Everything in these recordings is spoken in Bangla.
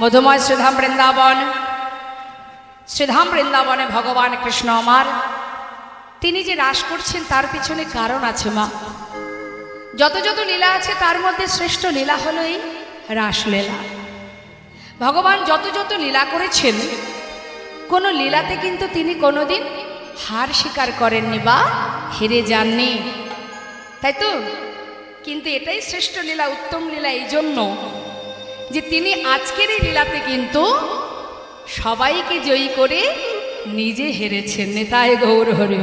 মধুময় শ্রীধাম বৃন্দাবন। শ্রীধাম বৃন্দাবনে ভগবান কৃষ্ণ আমার। তিনি যে রাস করছেন, তার পিছনে কারণ আছে, মা। যত যত লীলা আছে, তার মধ্যে শ্রেষ্ঠ লীলা হলো এই রাসলীলা। ভগবান যত যত লীলা করেছেন, কোনো লীলাতে কিন্তু তিনি কোনোদিন হার স্বীকার করেননি বা হেরে যাননি। তাই তো? কিন্তু এটাই শ্রেষ্ঠ লীলা, উত্তম লীলা এই জন্য যে তিনি আজকের এই লীলাতে কিন্তু সবাইকে জয়ী করে নিজে হেরেছেন। নেতায় গৌর হরে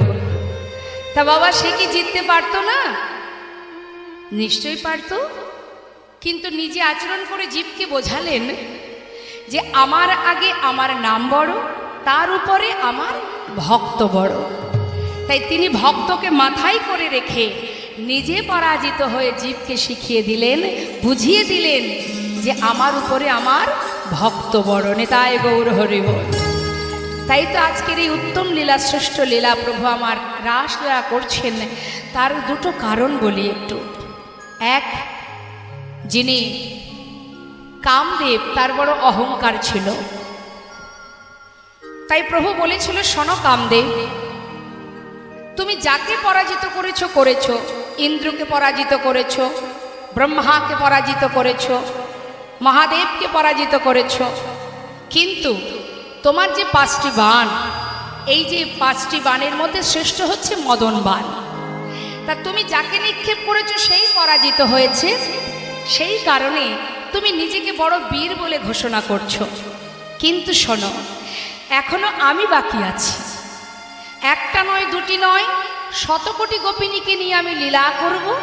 তা বাবা, সে কি জিততে পারতো না? নিশ্চয়ই পারতো। কিন্তু নিজে আচরণ করে জীবকে বোঝালেন যে আমার আগে আমার নাম বড়, তার উপরে আমার ভক্ত বড়। তাই তিনি ভক্তকে মাথায় করে রেখে নিজে পরাজিত হয়ে জীবকে শিখিয়ে দিলেন, বুঝিয়ে দিলেন যে আমার উপরে আমার ভক্ত বড় নেতায় গৌর হরিব তাই তো আজকের এই উত্তম লীলা শ্রেষ্ঠ লীলা প্রভু আমার রাস লীলা করছেন, তার দুটো কারণ বলি একটু। এক, যিনি কামদেব, তার বড় অহংকার ছিল। তাই প্রভু বলেছিল, শোন কামদেব, তুমি যাকে পরাজিত করেছ করেছ। ইন্দ্রকে পরাজিত করেছ, ব্রহ্মাকে পরাজিত করেছ। মহাদেবকে পরাজিত করেছ। কিন্তু তোমার যে পাঁচটি বান, এই যে পাঁচটি বানের মধ্যে শ্রেষ্ঠ হচ্ছে মদন বান। তা তুমি যাকে নিক্ষেপ করেছ সেই পরাজিত হয়েছে। সেই কারণে তুমি নিজেকে বড় বীর বলে ঘোষণা করছ। কিন্তু শোনো, এখনও আমি বাকি আছি। একটা নয়, দুটি নয় শত কোটি গোপিনীকে নিয়ে আমি লীলা করব।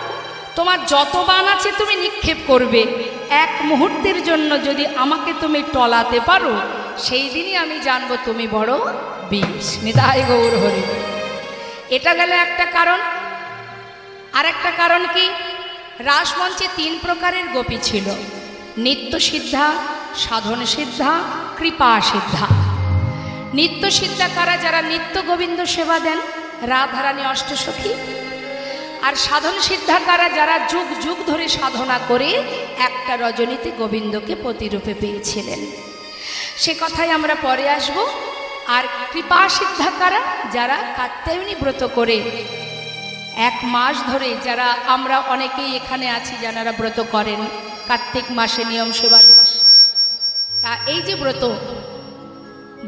তোমার যত বান আছে তুমি নিক্ষেপ করবে। এক মুহূর্তের জন্য যদি আমাকে তুমি টলাতে পারো, সেই দিনই আমি জানব তুমি বড় বিষ নিতাই গৌর হরি। এটা গেল একটা কারণ। আর একটা কারণ কি? রাসমঞ্চে তিন প্রকারের গোপী ছিল। নিত্য সিদ্ধা, সাধন সিদ্ধা, কৃপা সিদ্ধা। নিত্য সিদ্ধাকারা যারা নিত্য গোবিন্দ সেবা দেন। রাধারানী অষ্টসখী আর সাধন সিদ্ধাকারা যারা যুগ যুগ ধরে সাধনা করে, একটা রজনীতে গোবিন্দকে প্রতিরূপে পেয়েছিলেন। সে কথাই আমরা পরে আসব। আর কৃপা সিদ্ধাকারা যারা কাত্যায়নী ব্রত করে, এক মাস ধরে যারা আমরা অনেকেই এখানে আছি যারা ব্রত করেন, কার্তিক মাসে নিয়ম সেবা মাস তা এই যে ব্রত,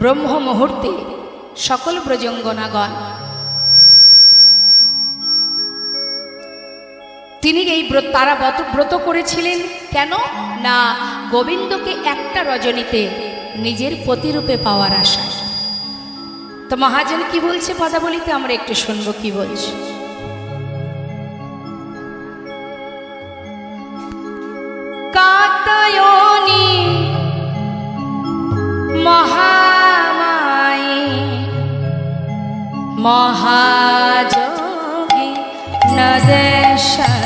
ব্রহ্ম মুহূর্তে সকল ব্রজঙ্গনাগণ তিনি এই তারা ব্রত ব্রত করেছিলেন। কেন? না, গোবিন্দকে একটা রজনীতে নিজের প্রতিরূপে পাওয়ার আশা। তো মহাজন কি বলছে পদাবলিতে? আমরা একটু শুনব কি বলছে। কাতয়নি নদেশরি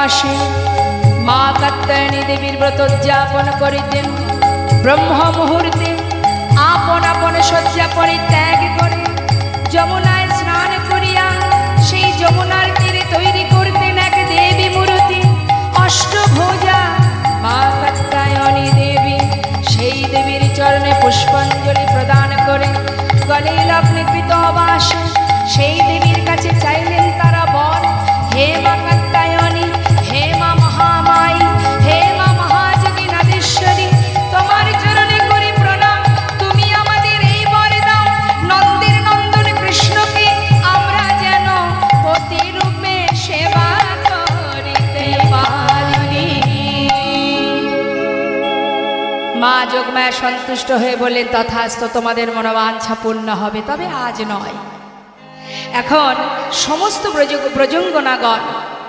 মাসে মা কাত্যায়নী দেবীর ব্রত উদযাপন করিতেন। ব্রহ্ম মুহূর্তে আপন আপন শয্যা পরে ত্যাগ করে যমুনায় স্নান করিয়া সেই যমুনার তীরে তৈরি করতেন এক দেবী মূর্তি। অষ্টভোজা মা কাত্যায়নী দেবী সেই দেবীর চরণে পুষ্পাঞ্জলি প্রদান করে। গলে লগ্নে কৃত সেই দেবী যোগমায়া সন্তুষ্ট হয়ে বললেন, তথাস্ত তোমাদের মনোবাঞ্ছা পূর্ণ হবে, তবে আজ নয়। এখন সমস্ত ব্রজ, ব্রজঙ্গনাগণ,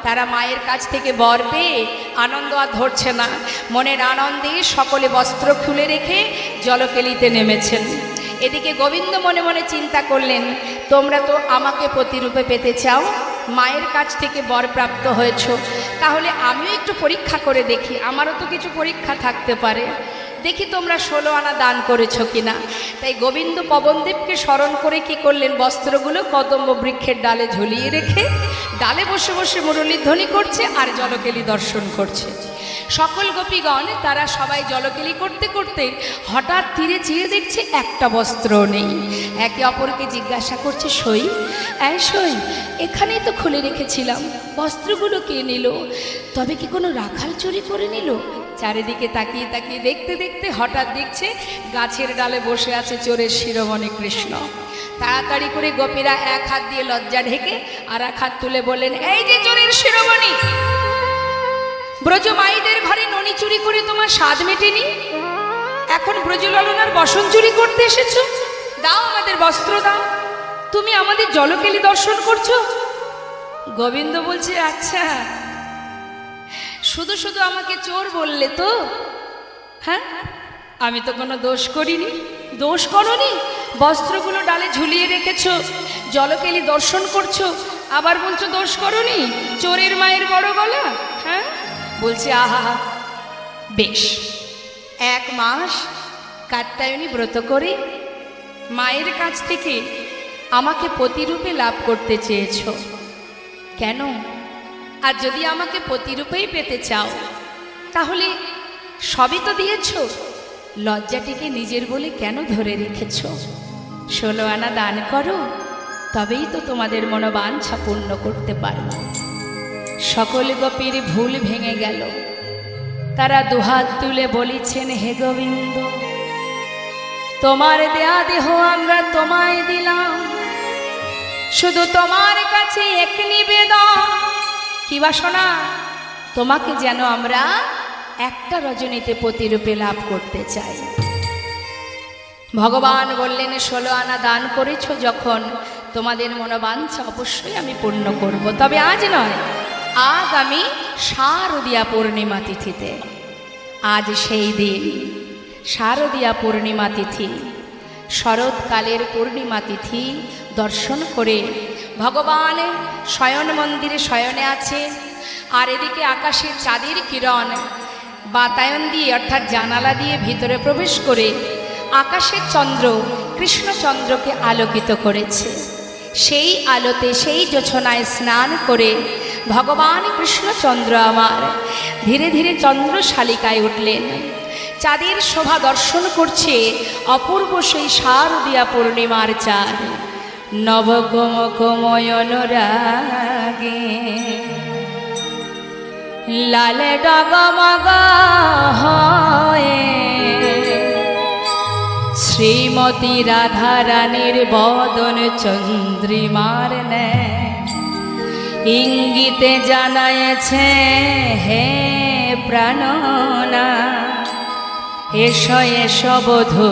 তারা মায়ের কাছ থেকে বর পেয়ে আনন্দ আর ধরছে না। মনের আনন্দে সকলে বস্ত্র খুলে রেখে জলকেলিতে নেমেছেন। এদিকে গোবিন্দ মনে মনে চিন্তা করলেন, তোমরা তো আমাকে প্রতিরূপে পেতে চাও, মায়ের কাছ থেকে বর প্রাপ্ত হয়েছ। তাহলে আমিও একটু পরীক্ষা করে দেখি, আমারও তো কিছু পরীক্ষা থাকতে পারে। দেখি তোমরা ষোলো আনা দান করেছ কিনা। তাই গোবিন্দ পবনদেবকে স্মরণ করে কি করলেন? বস্ত্রগুলো কদম্ব বৃক্ষের ডালে ঝুলিয়ে রেখে ডালে বসে বসে মুরলীধ্বনি করছে আর জলকেলি দর্শন করছে। সকল গোপীগণ তারা সবাই জলকেলি করতে করতে হঠাৎ তীরে চেয়ে দেখছে একটা বস্ত্র নেই। একে অপরকে জিজ্ঞাসা করছে, সই, এই সই, এখানেই তো খুলে রেখেছিলাম। বস্ত্রগুলো কে নিল? তবে কি কোনো রাখাল চুরি করে নিল? চারিদিকে তাকিয়ে তাকিয়ে দেখতে দেখতে হঠাৎ দেখছে গাছের ডালে বসে আছে চোরের শিরোমণি কৃষ্ণ। তাড়াতাড়ি করে গোপীরা এক হাত দিয়ে লজ্জা ঢেকে আর এক হাত তুলে বললেন, এই যে চোরের শিরোমণি! ব্রজ মাইদের ঘরে ননি চুরি করে তোমার স্বাদ মেটেনি? এখন ব্রজলালনার বসন চুরি করতে এসেছ? দাও আমাদের বস্ত্র দাও। তুমি আমাদের জলকেলি দর্শন করছ? গোবিন্দ বলছে আচ্ছা। শুধু শুধু আমাকে চোর বললে তো? হ্যাঁ? আমি তো কোনো দোষ করিনি। দোষ করনি? বস্ত্রগুলো ডালে ঝুলিয়ে রেখেছ, জলকেলি দর্শন করছ, আবার বলছো দোষ করনি? চোরের মায়ের বড় গলা হ্যাঁ? বলছে, আহা বেশ। এক মাস কাত্তায়নী ব্রত করে মায়ের কাছ থেকে আমাকে প্রতিরূপে লাভ করতে চেয়েছো। কেন? আর যদি আমাকে প্রতিরূপেই পেতে চাও, তাহলে সবই তো দিয়েছ। লজ্জাটিকে নিজের বলে কেন ধরে রেখেছ? ষোলো আনা দান করো, তবেই তো তোমাদের মনোবাঞ্ছা পূর্ণ করতে পারব সকল গোপীর ভুল ভেঙে গেল। তারা দুহাত তুলে বলিছেন, হে গোবিন্দ, তোমার দেয়া দেহ আমরা তোমায় দিলাম। শুধু তোমার কাছে এক নিবেদন কি বাসনা? তোমাকে যেন আমরা একটা রজনীতে প্রতিরূপে লাভ করতে চাই। ভগবান বললেন, ষোলো আনা দান করেছ যখন তোমাদের মনোবাঞ্ছা অবশ্যই আমি পূর্ণ করব। তবে আজ নয়, আজ আমি শারদিয়া পূর্ণিমা তিথিতে। আজ সেই দিন, শারদিয়া পূর্ণিমা তিথি। শরৎকালের পূর্ণিমা তিথি দর্শন করে ভগবান শয়ন মন্দিরে শয়নে আছে, আর এদিকে আকাশের চাঁদের কিরণ, বাতায়ন দিয়ে অর্থাৎ জানালা দিয়ে ভিতরে প্রবেশ করে আকাশের চন্দ্র কৃষ্ণচন্দ্রকে আলোকিত করেছে। সেই আলোতে সেই যোছনায় স্নান করে ভগবান কৃষ্ণচন্দ্র আমার ধীরে ধীরে চন্দ্র শালিকায় উঠলেন। চাঁদের শোভা দর্শন করছে অপূর্ব সেই শারদীয়া পূর্ণিমার চাঁদ। নবগমকময়নরাগে লাল ডগমগ হয়ে শ্রীমতী রাধারানীর বদন চন্দ্রিমার ন্যায়। ইঙ্গিতে জানায়েছে, হে প্রাণনা, এসো এসো, বধূ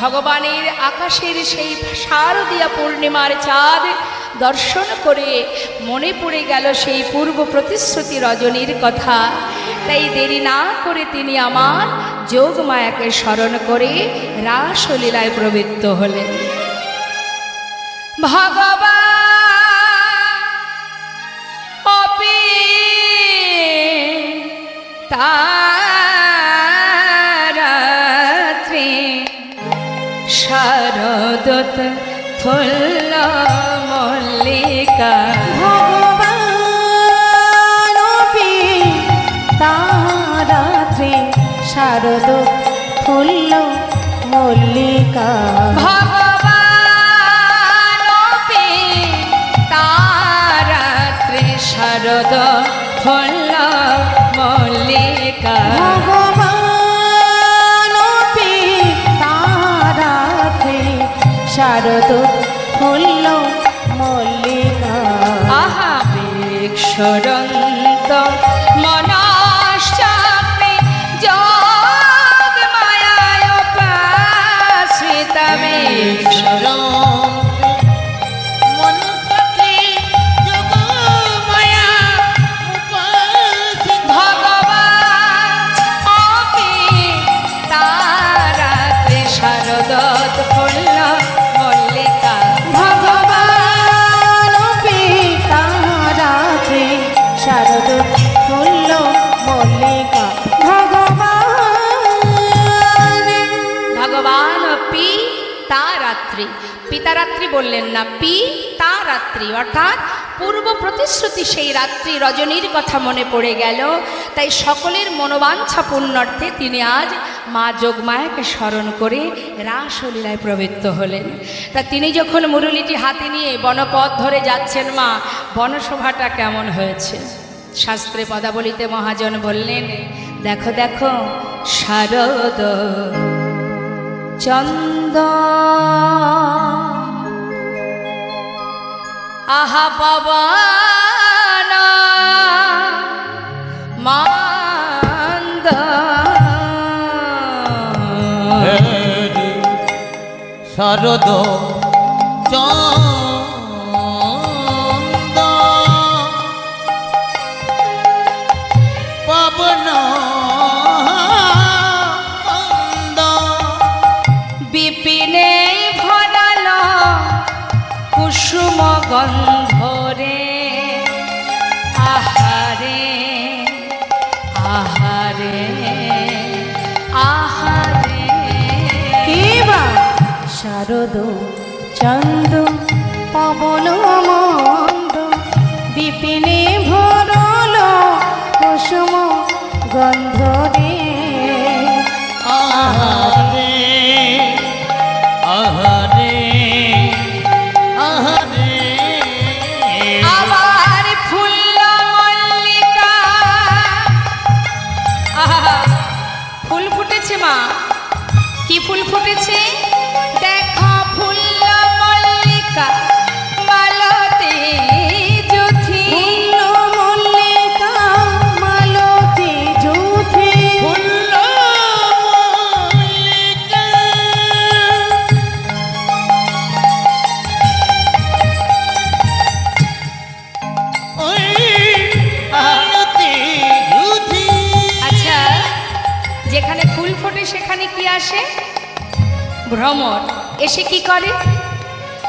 ভগবানের আকাশের সেই শারদীয়া পূর্ণিমার চাঁদ দর্শন করে মনে পড়ে গেল সেই পূর্ব প্রতিশ্রুতি রজনীর কথা। তাই দেরি না করে তিনি আমার যোগমায়াকে স্মরণ করে রাসলীলায় প্রবৃত্ত হলেন। ভগবান শারদত ফুল্ল মল্লিকা। ভগবানপি তারাত্রে শারদ ফুল্ল মল্লিকা। ভগবান তারাত্রে শারদ ফল মল্লিকা। শারদ হল মল্লিকা। আহা বিক্ষরন্ত রাত্রি। পিতারাত্রি বললেন, না, পি, তা রাত্রি। অর্থাৎ পূর্ব প্রতিশ্রুতি সেই রাত্রি রজনীর কথা মনে পড়ে গেল। তাই সকলের মনোবাঞ্ছা পূর্ণার্থে তিনি আজ মা যোগমায়াকে স্মরণ করে রাসলীলায় প্রবৃত্ত হলেন। তা তিনি যখন মুরলিটি হাতে নিয়ে বনপথ ধরে যাচ্ছেন, মা, বনসভাটা কেমন হয়েছে? শাস্ত্রে পদাবলিতে মহাজন বললেন, দেখো দেখো, শারদ চন্দ আহা পবন মান্দ। শারদ আহারে আহারে। কেবা শারদ চন্দ পবন মন্দ বিপিনে ভরল কুসুম গন্ধ রে আহারে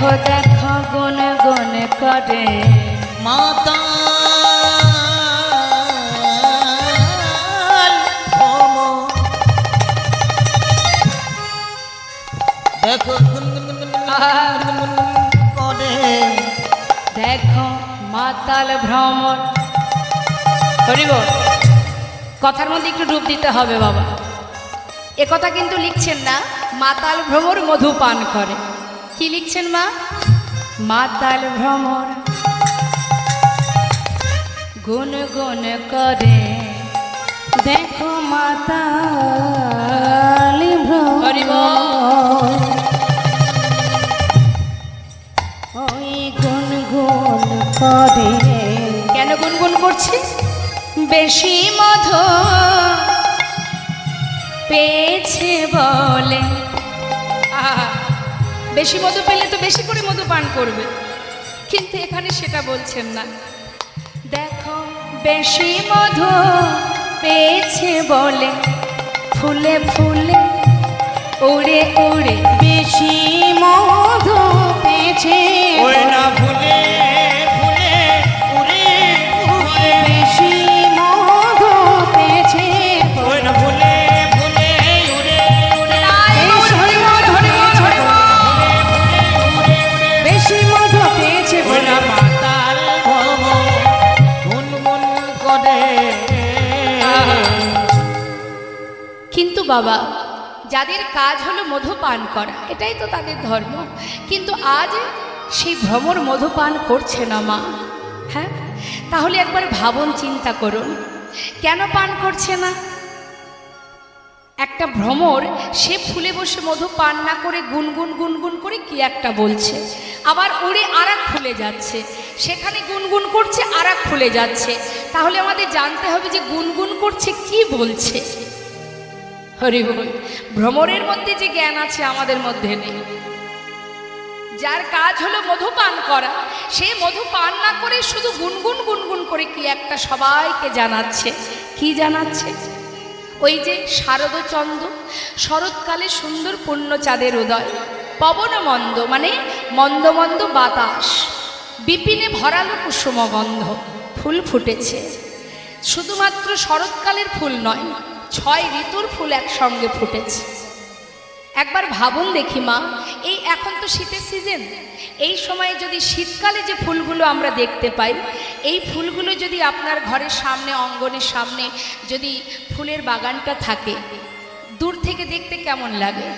দেখো দেখো গুন গুন করে। মাতা দেখো করে দেখো মাতাল ভ্রমণ। করিব কথার মধ্যে একটু ডুব দিতে হবে বাবা। এ কথা কিন্তু লিখছেন না মাতাল ভ্রমর মধু পান করে। কি লিখছেন মা? মাতাল ভ্রমর। গুন গুন করে। দেখো মাতা হরি বল। ওই গুন গুন করে। কেন গুনগুন করছে? বেশি মধু পেয়েছে বলে। বেশি মধু পেলে তো বেশি করে মধু পান করবে। কিন্তু এখানে সেটা বলছেন না। দেখো বেশি মধু পেয়েছে বলে ফুলে ফুলে উড়ে উড়ে বেশি মধু পেয়েছে ওই না ফুলে ফুলে। বাবা, যাদের কাজ হলো মধু পান করা, এটাই তো তাদের ধর্ম। কিন্তু আজ সেই ভ্রমর মধু পান করছে না মা। হ্যাঁ? তাহলে একবার ভাবন, চিন্তা করুন। কেন পান করছে না? একটা ভ্রমর, সে ফুলে বসে মধু পান না করে গুনগুন গুনগুন করে কি একটা বলছে? আবার উড়ে আর এক ফুলে যাচ্ছে। সেখানে গুনগুন করছে আর এক ফুলে যাচ্ছে। তাহলে আমাদের জানতে হবে যে গুনগুন করছে কি বলছে। হরি বল, ভ্রমরের মধ্যে যে জ্ঞান আছে আমাদের মধ্যে নেই। যার কাজ হলো মধু পান করা, সে মধু পান না করে শুধু গুনগুন গুনগুন করে কি একটা সবাইকে জানাচ্ছে? কি জানাচ্ছে? ওই যে শারদচন্দ্র, শরৎকালে সুন্দর পূর্ণ চাঁদের উদয় পবন মন্দ মানে মন্দ মন্দ বাতাস, বিপিনে ভরালো কুসুমগন্ধ ফুল ফুটেছে। শুধুমাত্র শরৎকালের ফুল নয় ছয় ঋতুর ফুল একসঙ্গে ফুটেছে। একবার ভাবুন দেখি মা, এই এখন তো শীতের সিজন এই সময়ে যদি শীতকালে যে ফুলগুলো আমরা দেখতে পাই, এই ফুলগুলো যদি আপনার ঘরের সামনে, অঙ্গনের সামনে, যদি ফুলের বাগানটা থাকে, দূর থেকে দেখতে কেমন লাগে?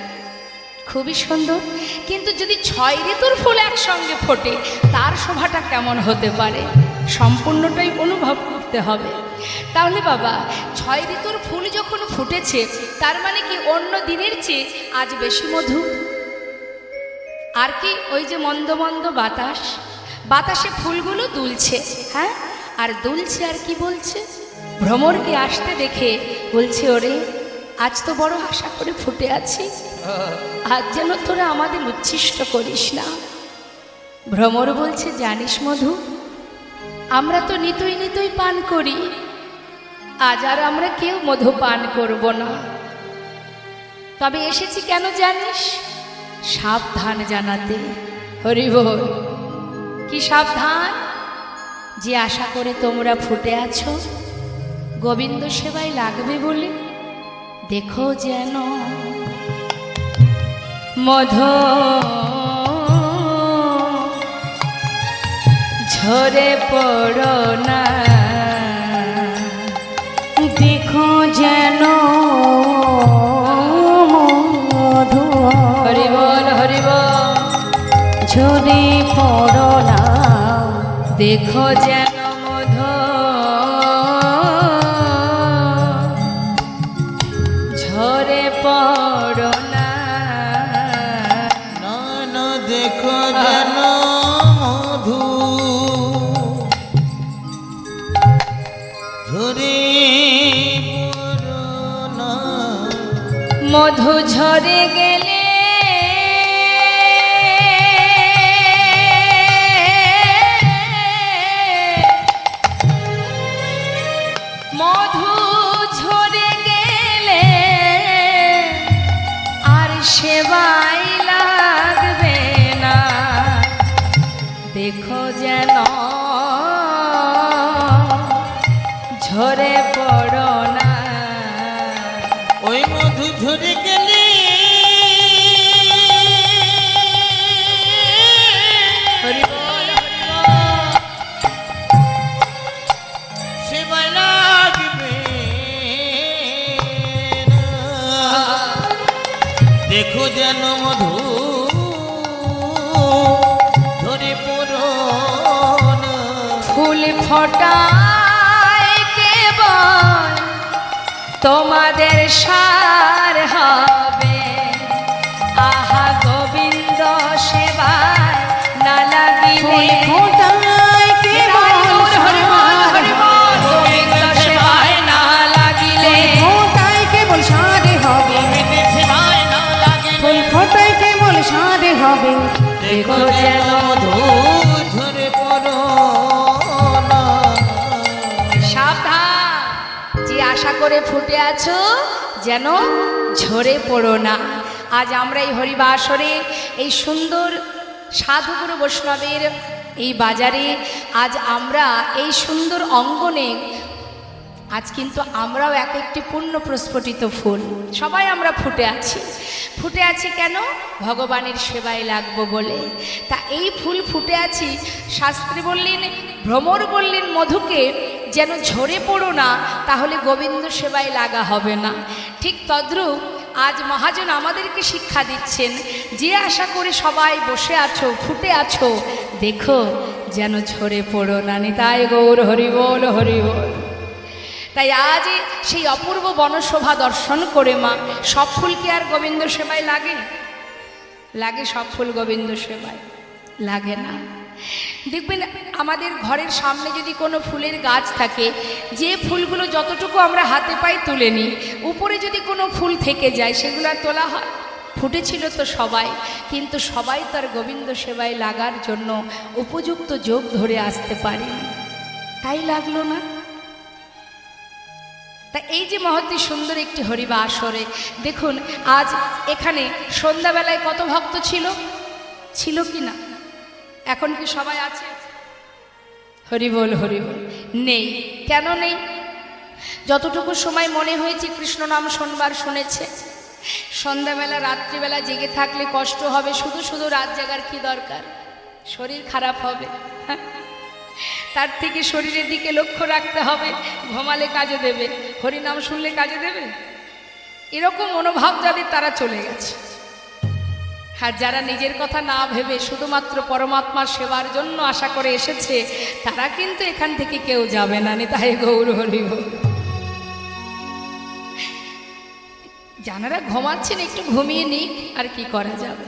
খুবই সুন্দর। কিন্তু যদি ছয় ঋতুর ফুল একসঙ্গে ফোটে, তার শোভাটা কেমন হতে পারে? সম্পূর্ণটাই অনুভব করতে হবে। তাহলে বাবা, ছয় ঋতুর ফুল যখন ফুটেছে, তার মানে কি অন্য দিনের চেয়ে আজ বেশি মধু? আর কি ওই যে মন্দ মন্দ বাতাস? বাতাসে ফুলগুলো দুলছে হ্যাঁ? আর দুলছে আর কি বলছে? ভ্রমরকে আসতে দেখে বলছে, ওরে, আজ তো বড় আশা করে ফুটে আছি। আজ যেন তোরা আমাদের উচ্ছিষ্ট করিস না। ভ্রমর বলছে, জানিস মধু আমরা তো নিতই নিতই পান করি। আজ আর আমরা কেউ মধু পান করব না। তবে এসেছি কেন জানিস? সাবধান জানাতে। হরি বল। কি সাবধান? যে আশা করে তোমরা ফুটে আছো, গোবিন্দ সেবায় লাগবে বলে। দেখো যেন মধ ঝরে পড়ো না। দেখো যেন মধু ঝরে পড়ো না দেখো যেন মধু ঝরে গেলে। মধু ঝরে গেলে আর সেবাই ফোটায় কেবল তোমাদের সার হবে। আহা গোবিন্দ যেন ঝরে পড়ো না। আজ আমরা এই হরিবাসরে, এই সুন্দর সাধুগুরু বৈষ্ণবের এই বাজারে, আজ আমরা এই সুন্দর অঙ্গনে, আজ কিন্তু আমরাও এক একটি পূর্ণ প্রস্ফুটিত ফুল। সবাই আমরা ফুটে আছি। ফুটে আছি কেন? ভগবানের সেবায় লাগবো বলে। তা এই ফুল ফুটে আছি, শাস্ত্রী বললেন, ভ্রমর বললেন মধুকে যেন ঝরে পড়ো না, তাহলে গোবিন্দ সেবায় লাগা হবে না। ঠিক তদ্রূপ আজ মহাজন আমাদেরকে শিক্ষা দিচ্ছেন, যে আশা করে সবাই বসে আছো, ফুটে আছো, দেখো যেন ঝরে পড়ো না, নিতাই গৌর হরিবোল হরিবোল তাই আজ সেই অপূর্ব বনশোভা দর্শন করে মা, সব ফুল কি আর গোবিন্দ সেবায় লাগে? লাগে সব ফুল গোবিন্দ সেবায়, লাগে না। দেখবেন আমাদের ঘরের সামনে যদি কোনো ফুলের গাছ থাকে, যে ফুলগুলো যতটুকু আমরা হাতে পাই তুলে নিই, উপরে যদি কোনো ফুল থেকে যায়, সেগুলো আর তোলা হয়? ফুটেছিল তো সবাই, কিন্তু সবাই তার গোবিন্দ সেবায় লাগার জন্য উপযুক্ত যোগ ধরে আসতে পারেনি। তাই লাগল না? তা এই যে মহত্তি সুন্দর একটি হরিবা আসরে দেখুন, আজ এখানে সন্ধ্যাবেলায় কত ভক্ত ছিল? ছিল কি না? এখন কি সবাই আছে? হরিবল হরিবল নেই। কেন নেই? যতটুকু সময় মনে হয়েছে কৃষ্ণ নাম শোনবার শুনেছে। সন্ধ্যাবেলা রাত্রিবেলা জেগে থাকলে কষ্ট হবে শুধু শুধু রাত জাগার কি দরকার? শরীর খারাপ হবে। তার থেকে শরীরের দিকে লক্ষ্য রাখতে হবে ঘুমালে কাজে দেবে হরিনাম শুনলে কাজে দেবে। এরকম মনোভাব যাদের তারা চলে গেছে। আর যারা নিজের কথা না ভেবে শুধুমাত্র পরমাত্মার সেবার জন্য আশা করে এসেছে, তারা কিন্তু এখান থেকে কেউ যাবে না নি তাই গৌর হরিব যারা ঘুমাচ্ছেন, একটু ঘুমিয়ে নিক, আর কি করা যাবে?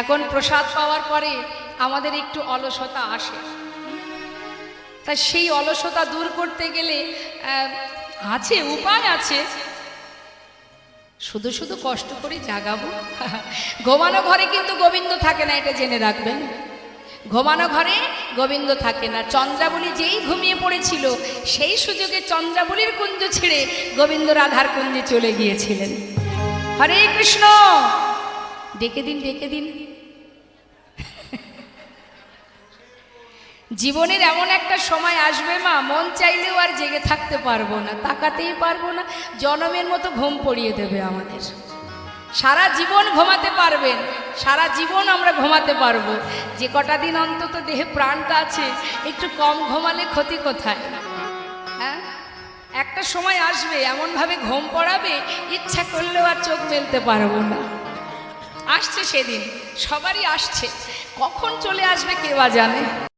এখন প্রসাদ পাওয়ার পরে আমাদের একটু অলসতা আসে। তা সেই অলসতা দূর করতে গেলে আছে, উপায় আছে। শুধু শুধু কষ্ট করে জাগাবো। ঘুমানো ঘরে কিন্তু গোবিন্দ থাকে না, এটা জেনে রাখবেন। ঘুমানো ঘরে গোবিন্দ থাকে না। চন্দ্রাবলী যেই ঘুমিয়ে পড়েছিল, সেই সুযোগে চন্দ্রাবলীর কুঞ্জ ছেড়ে গোবিন্দ রাধার কুঞ্জে চলে গিয়েছিলেন। হরে কৃষ্ণ! ডেকে দিন ডেকে দিন। জীবনের এমন একটা সময় আসবে মা, মন চাইলেও আর জেগে থাকতে পারব না, তাকাতেই পারব না, জনমের মতো ঘুম পড়িয়ে দেবে আমাদের। সারা জীবন ঘুমাতে পারবেন সারা জীবন আমরা ঘুমাতে পারব। যে কটা দিন অন্তত দেহে প্রাণটা আছে, একটু কম ঘুমালে ক্ষতি কোথায়? হ্যাঁ? একটা সময় আসবে, এমনভাবে ঘুম পড়াবে, ইচ্ছা করলেও আর চোখ মেলতে পারব না। আসছে সেদিন, সবারই আসছে। কখন চলে আসবে কে বা জানে?